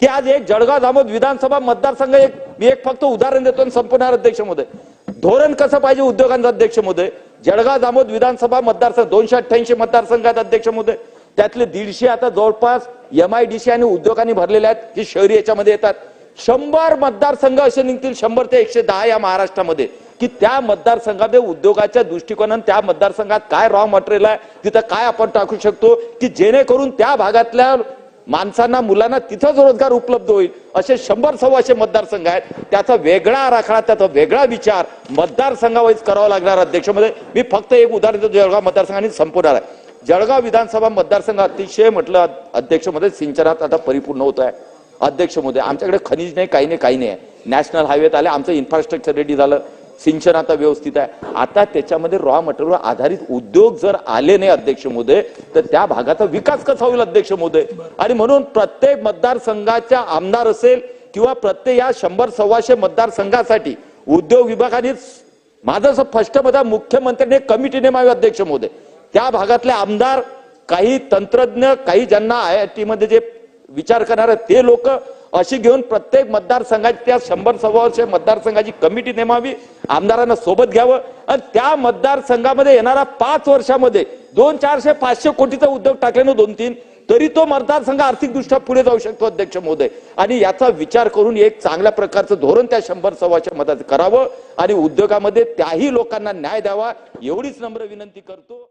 की आज एक जळगाव जामोद विधानसभा मतदारसंघ एक मी एक फक्त उदाहरण देतो आणि संपणार अध्यक्षमध्ये धोरण कसं पाहिजे उद्योगांचा अध्यक्ष महोदय जळगाव जामोद विधानसभा मतदारसंघ दोनशे अठ्ठ्याऐंशी मतदारसंघात अध्यक्ष महोदय त्यातले दीडशे आता जवळपास एम आय डी सी आणि उद्योगांनी भरलेले आहेत की शहरी याच्यामध्ये येतात. शंभर मतदारसंघ असे निघतील शंभर ते एकशे दहा या महाराष्ट्रामध्ये. की त्या मतदारसंघामध्ये उद्योगाच्या दृष्टिकोनाने त्या मतदारसंघात काय रॉ मटेरियल आहे तिथं काय आपण टाकू शकतो की जेणेकरून त्या भागातल्या माणसांना मुलांना तिथंच रोजगार उपलब्ध होईल. असे शंभर सव्वाशे मतदारसंघ आहेत. त्याचा वेगळा आराखडा त्याचा वेगळा विचार मतदारसंघावाईज करावा लागणार अध्यक्षमध्ये मी फक्त एक उदाहरण देतो जळगाव मतदारसंघाने संपवणार आहे जळगाव विधानसभा मतदारसंघ अतिशय म्हटलं अध्यक्षमध्ये सिंचनात आता परिपूर्ण होत आहे. अध्यक्षमध्ये आमच्याकडे खनिज नाही काही नाही काही नाही नॅशनल हायवेत आले आमचं इन्फ्रास्ट्रक्चर रेडी झालं. सिंचन आता व्यवस्थित आहे. आता त्याच्यामध्ये रॉ मटेरियल आधारित उद्योग जर आले नाही अध्यक्ष मोदय तर त्या भागाचा विकास कसा होईल अध्यक्ष मोदय आणि म्हणून प्रत्येक मतदारसंघाच्या आमदार असेल किंवा प्रत्येक या शंभर सव्वाशे मतदारसंघासाठी उद्योग विभागाने माझं असं स्पष्ट मत मुख्यमंत्र्यांनी कमिटीने कमिटी नेमावी अध्यक्ष मोदय त्या भागातले आमदार काही तंत्रज्ञ काही ज्यांना आय आय टी मध्ये जे विचार करणार ते लोक अशी घेऊन प्रत्येक मतदारसंघाची त्या शंभर सव्वाशे मतदारसंघाची कमिटी नेमावी आमदारांना सोबत घ्यावं. आणि त्या मतदारसंघामध्ये येणारा पाच वर्षामध्ये दोन चारशे पाचशे कोटीचा उद्योग टाकल्यानं दोन तीन तरी तो मतदारसंघ आर्थिकदृष्ट्या पुढे जाऊ शकतो अध्यक्ष महोदय. आणि याचा विचार करून एक चांगल्या प्रकारचं धोरण त्या शंभर सव्वाच्या मतात करावं. आणि उद्योगामध्ये त्याही लोकांना न्याय द्यावा एवढीच नम्र विनंती करतो.